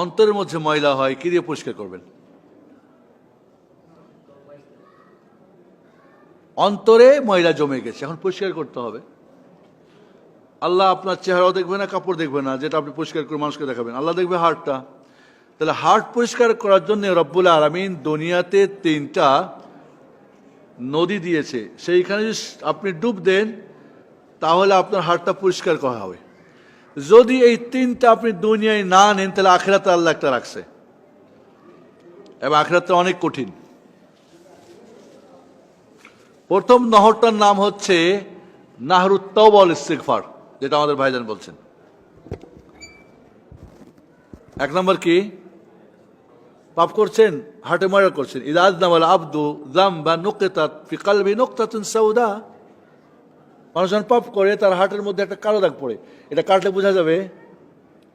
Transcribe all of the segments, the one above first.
অন্তরের মধ্যে ময়লা হয়, কি দিয়ে পরিষ্কার করবেন? অন্তরে ময়লা জমে গেছে, এখন পরিষ্কার করতে হবে। আল্লাহ আপনার চেহারাও দেখবে না, কাপড় দেখবে না, যেটা আপনি পরিষ্কার করে মানুষকে দেখাবেন। আল্লাহ দেখবে হার্টটা তাহলে হার্ট পরিষ্কার করার জন্য রব্বুল আরামিন দুনিয়াতে তিনটা নদী দিয়েছে। সেইখানে যদি আপনি ডুব দেন, তাহলে আপনার হার্টটা পরিষ্কার করা হবে। যদি এই তিনটা আপনি দুনিয়ায় না নেন, তাহলে আখেরাতে আল্লাহ একটা রাখছে। এবং আখেরাতে অনেক কঠিন। প্রথম নহরটার নাম হচ্ছে নাহরুত্তাওবল ইস্তিগফার, যেটা আমাদের ভাইজান বলছেন। এক নম্বর কি? পাপ করছেন, হাটে ময়রা করছেন। ইদাজ নামাল আব্দু জাম বা নুকেতাত ফি কালবি নুকতাতুন সাউদা। মানুষ যখন পাপ করে, তার হার্টের মধ্যে একটা কালো দাগ পড়ে। এটা কাটলে বোঝা যাবে?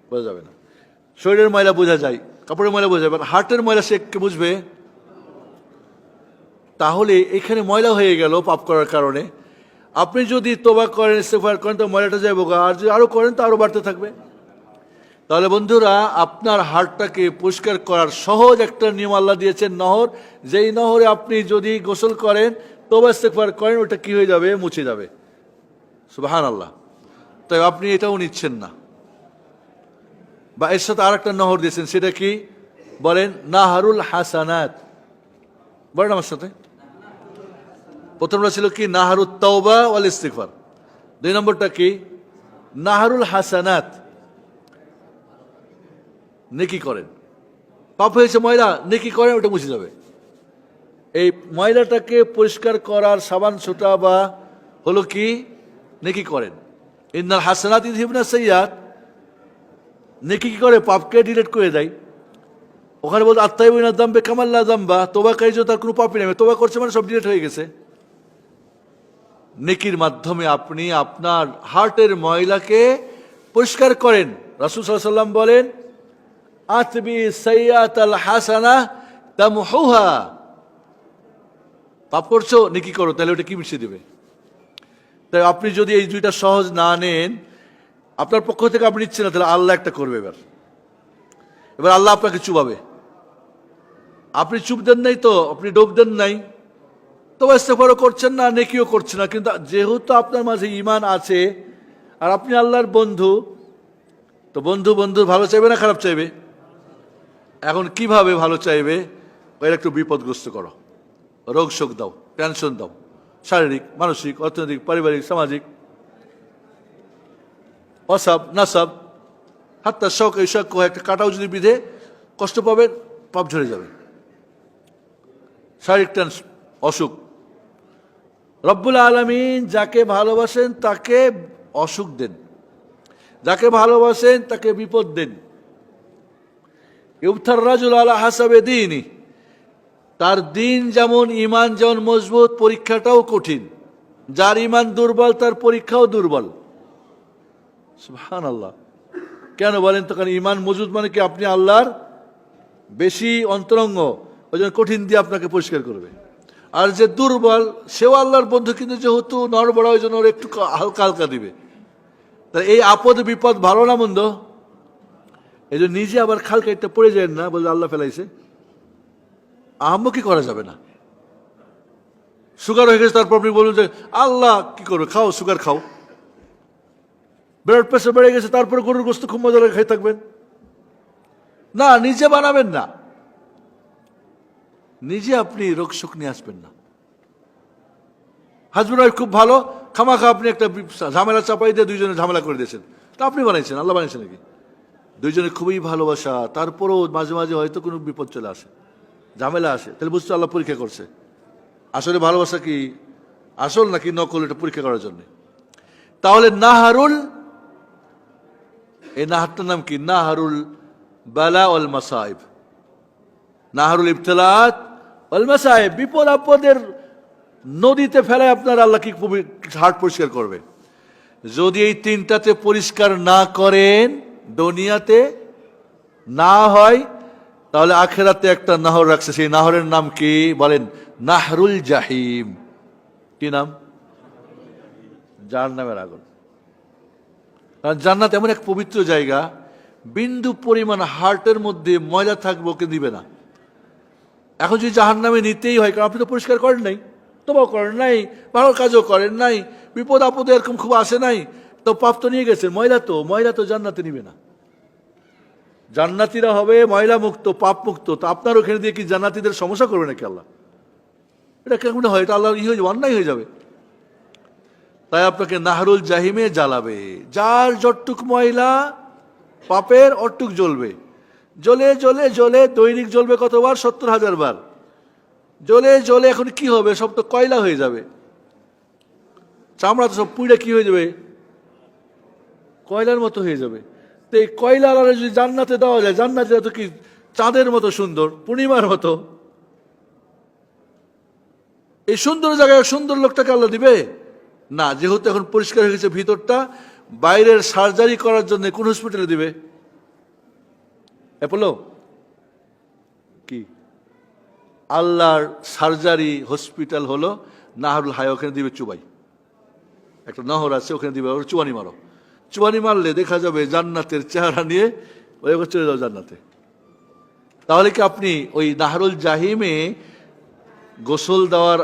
বোঝা যাবে না। শরীরের ময়লা বোঝা যায়, কাপড়ের ময়লা বোঝা যাবে। হার্টের ময়লা সে কে বুঝবে? তাহলে এখানে ময়লা হয়ে গেল পাপ করার কারণে। আপনি যদি তোবা করেন ইস্তেফার করেন, তো ময়লাটা যাব গা। আর যদি আরও করেন, তো আরও বাড়তে থাকবে। তাহলে বন্ধুরা, আপনার হার্টটাকে পরিষ্কার করার সহজ একটা নিয়ম আল্লাহ দিয়েছেন নহর। যেই নহরে আপনি যদি গোসল করেন, তোবা ইস্তেফার করেন, ওটা কি হয়ে যাবে? মুছে যাবে। সুবাহান আল্লাহ তাই আপনি এটাও নিচ্ছেন না। বা এর সাথে আর একটা নহর দিয়েছেন, সেটা কি? বলেন, নাহারুল হাসানাত। বলেন আমার সাথে। প্রথমটা ছিল কি? নাহারুল তাওবা ওয়াল ইস্তিগফার। দুই নম্বরটা কি? নাহারুল হাসানাত। নেকি করেন। পাপ হয়েছে ময়লা, নেকি করেন, ওটা মুছে যাবে। এই ময়লাটাকে পরিষ্কার করার সাবান ছোটা বা হলো কি? নেকি করেন। ইন্নাল হাসানাত ইদিবনা সৈয়াদ নেকি কি করে? পাপকে ডিলেট করে দেয়। ওখানে বলতে আত্মাই বইনা দাম্বে কামাল্লা দাম্বা, তোবা কাইজো তার কোনো পাপই নেবে তোবা করছে মানে সব ডিলেট হয়ে গেছে। নেকির মাধ্যমে আপনি আপনার হার্টের ময়লাকে পরিষ্কার করেন। রাসুল সাল্লাম বলেন, আতবি সৈয়াত আল হাসানা তামহুহা পাপ করছ, নেকি করো, তাহলে ওটা কি মিশিয়ে দেবে? তাই আপনি যদি এই দুইটা সহজ না নেন, আপনার পক্ষ থেকে আপনি নিচ্ছেন না, তাহলে আল্লাহ একটা করবে এবার। এবার আল্লাহ আপনাকে চুবাবে আপনি চুপ দেন নাই তো, আপনি ডোব দেন নাই। তো ইস্তেফারও করছেন না, নেকিও করছেন না, কিন্তু যেহেতু আপনার মাঝে ইমান আছে, আর আপনি আল্লাহর বন্ধু, তো বন্ধু বন্ধু ভালো চাইবে না খারাপ চাইবে? এখন কীভাবে ভালো চাইবে? ওর একটু বিপদগ্রস্ত করো। রোগ শোক দাও, টেনশন দাও। শারীরিক, মানসিক, অর্থনৈতিক, পারিবারিক, সামাজিক। অসাব, নাসাব, হাত্তার শখ, এই শখ একটা কাটাও যদি বিধে, কষ্ট পাবেন, পাপ ঝরে যাবে। শারীরিক টেন্স অসুখ। রব্বুল আলমিন যাকে ভালোবাসেন, তাকে অসুখ দেন। যাকে ভালোবাসেন, তাকে বিপদ দেন। ইউথার রাজুল আলা হাসাবে দিনই। তার দিন যেমন ইমান যেমন মজবুত, পরীক্ষাটাও কঠিন। যার ইমান দুর্বল, তার পরীক্ষাও দুর্বল। সুবহান আল্লাহ কেন বলেন তো? কারণ ইমান মজুদ মানে কি? আপনি আল্লাহর বেশি অন্তরঙ্গ ওই জন্য কঠিন দিয়ে আপনাকে পরিষ্কার করবে। আর যে দুর্বল, সেও আল্লাহর বন্ধু, কিন্তু যেহেতু নড়বড়া ওই জন্য ওর একটু হালকা হালকা দিবে। তা এই আপদ, বিপদ ভালো না মন্দ? এই নিজে আবার খাল কাইটটা পড়ে যায় না বলে আল্লাহ ফেলাইছে। আহম্মকি করা যাবে না? সুগার হয়ে গেছে, তারপর আপনি বলুন যে, আল্লাহ, কি করবে? খাও সুগার খাও। ব্লাড প্রেশার বেড়ে গেছে, তারপরে গরুর গোস্ত খুব মজা লাগে খাই থাকবেন। না, নিজে বানাবেন না। নিজে আপনি রোগ শোক নিয়ে আসবেন না। হাজবেন্ড ওয়াইফ খুব ভালো, খামাখা আপনি একটা ঝামেলা চাপাই দিয়ে দুইজনে ঝামেলা করে দিয়েছেন। তা আপনি বানাইছেন, আল্লাহ বানিয়েছেন নাকি? দুইজনে খুবই ভালোবাসা, তারপরেও মাঝে মাঝে হয়তো কোনো বিপদ চলে আসে। ঝামেলা আসে, তাহলে বুঝতে আল্লাহ পরীক্ষা করছে। আসলে ভালোবাসা কি আসল নাকি নকল এটা পরীক্ষা করার জন্য? তাহলে নাহারুল, এই নাহারটার নাম কি? নাহারুল বালা অল মাসাইব। নাহারুল ইবতলাত অল মাসাইব। বিপদ আপদের নদীতে ফেলায় আপনার আল্লাহ কি হাট পরিষ্কার করবে। যদি এই তিনটাতে পরিষ্কার না করেন, দুনিয়াতে না হয় তাহলে আখেরাতে একটা নাহর রাখছে, সেই নাহরের নাম কি? বলেন, নাহরুল জাহিম। কি নাম? যার আগুন। কারণ জান্নাত এমন এক পবিত্র জায়গা, বিন্দু পরিমাণ হার্টের মধ্যে ময়লা থাকবে, ওকে দিবে না। এখন যদি জাহান নামে নিতেই হয়, কারণ আপনি তো পরিষ্কার করেন নাই, তবাও করেন নাই, ভালো কাজও করেন নাই, বিপদ আপদে এরকম খুব আসে নাই, তো পাপ তো নিয়ে গেছে, ময়লা তো ময়লা তো জান্নাতে নিবে না। জান্নাতিরা হবে ময়লা মুক্ত পাপ মুক্ত তো আপনার ওখানে দিয়ে কি জান্নাতিদের সমস্যা করবে নাকি আল্লাহ? এটা কেমন হয়? এটা আল্লাহ ই হয়ে যাবে, অন্যায় হয়ে যাবে। তাই আপনাকে নাহরুল জাহিমে জ্বালাবে। যার যটটুক ময়লা, পাপের অটুক জ্বলবে। জ্বলে জ্বলে জ্বলে দৈনিক জ্বলবে কতবার? সত্তর হাজার বার। জ্বলে জ্বলে এখন কি হবে? সব তো কয়লা হয়ে যাবে। চামড়া তো সব পুড়ে কি হয়ে যাবে? কয়লার মতো হয়ে যাবে। তো এই কয়লা আলাদা যদি জান্নাতে দেওয়া যায় জান্নাতে তো কি চাঁদের মতো সুন্দর, পূর্ণিমার মতো? এই সুন্দর জায়গায় সুন্দর লোকটাকে আল্লাহ দিবে? না, যেহেতু এখন পরিষ্কার হয়ে গেছে ভিতরটা, বাইরের সার্জারি করার জন্য কোন হসপিটালে দিবে? অ্যাপোলো কি? আল্লাহর সার্জারি হসপিটাল হলো নাহরুল হায়, ওখানে দিবে চুবাই। একটা নহর আছে, ওখানে দিবে চুয়ানি মারো। চুয়ানি মারলে দেখা যাবে জান্নাতের চেহারা নিয়ে ওই চলে যাও জান্নাতে। তাহলে কি আপনি ওই নাহরুল জাহিমে গোসল দেওয়ার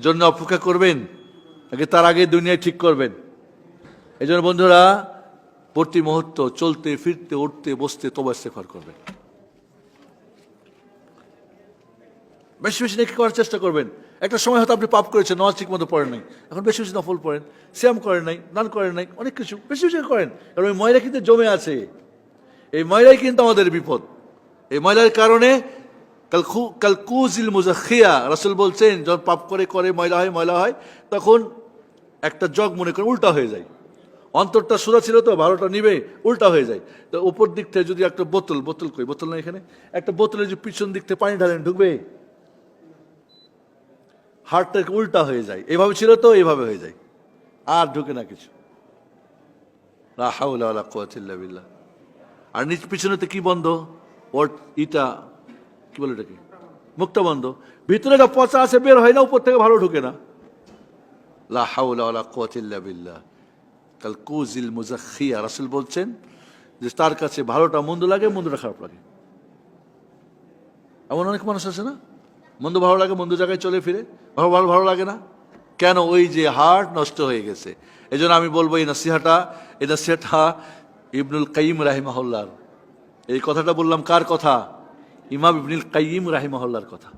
জন্য অপেক্ষা করবেন? নাকি তার আগে দুনিয়ায় ঠিক করবেন? এই বন্ধুরা, প্রতি মুহূর্ত চলতে, ফিরতে, উঠতে, বসতে, তবা ইস্তেফার করবেন। বেশি বেশি নেকি করার চেষ্টা করবেন। একটা সময় হয়তো আপনি পাপ করেছেন, নামাজ ঠিক মতো পড়েন নাই। এখন বেশি বেশি নফল পড়েন শ্যাম করেন নাই নান করেন নাই, অনেক কিছু, বেশি বেশি করেন। কারণ ওই ময়লা কিন্তু জমে আছে। এই ময়লাই কিন্তু আমাদের বিপদ। এই ময়লার কারণে কালকু কালকুজিল মুজাখিয়া, রাসুল বলছেন, যখন পাপ করে করে ময়লা হয় ময়লা হয়, তখন একটা জগ মনে করে উল্টা হয়ে যায়। অন্তরটা সোজা ছিল তো, ভালোটা নিবে, উল্টা হয়ে যায়। তো উপর দিক থেকে যদি একটা বোতল বোতল কই? বোতল না এখানে? একটা বোতলে যদি পিছন দিক থেকে পানি ঢালেন, ঢুকবে? হার্টটা উল্টা হয়ে যায়। এভাবে ছিল তো এইভাবে হয়ে যায়। আর ঢুকে না কিছু। বিল্লাহ। আর নিচ পিছনেতে কি বন্ধ? ওর ইটা, কি বলে এটাকে? মুক্তা বন্ধ। ভিতরে একটা পচা আছে বের হয় না, উপর থেকে ভালো ঢুকে না। বিল্লাহ। কাল কুজিল মুজাখিয়া রাসূল বলছেন যে তার কাছে ভালোটা মন্দ লাগে, মন্দটা খারাপ লাগে। এমন অনেক মানুষ আছে না? মন্দ ভালো লাগে, মন্দ জায়গায় চলে ফিরে। ভালো ভালো ভালো লাগে না। কেন? ওই যে হার্ট নষ্ট হয়ে গেছে। এই আমি বলব, এই নাসিহাটা এই নাসিহাটা ইবনুল কাইম রাহিমাহুল্লার এই কথাটা বললাম কার কথা? ইমাম ইবনুল কাইম রাহিমাহুল্লার কথা।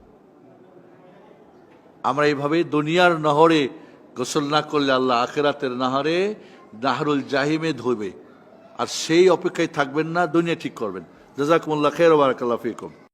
আমরা এইভাবে দুনিয়ার নহরে গোসল না করলে আল্লাহ আখেরাতের নাহরে নাহরুল জাহিমে ধোবে আর সেই অপেক্ষায় থাকবেন না, দুনিয়া ঠিক করবেন। জাজাকুমুল্লাহ খের বারাকাল্লাহ ফিকুম।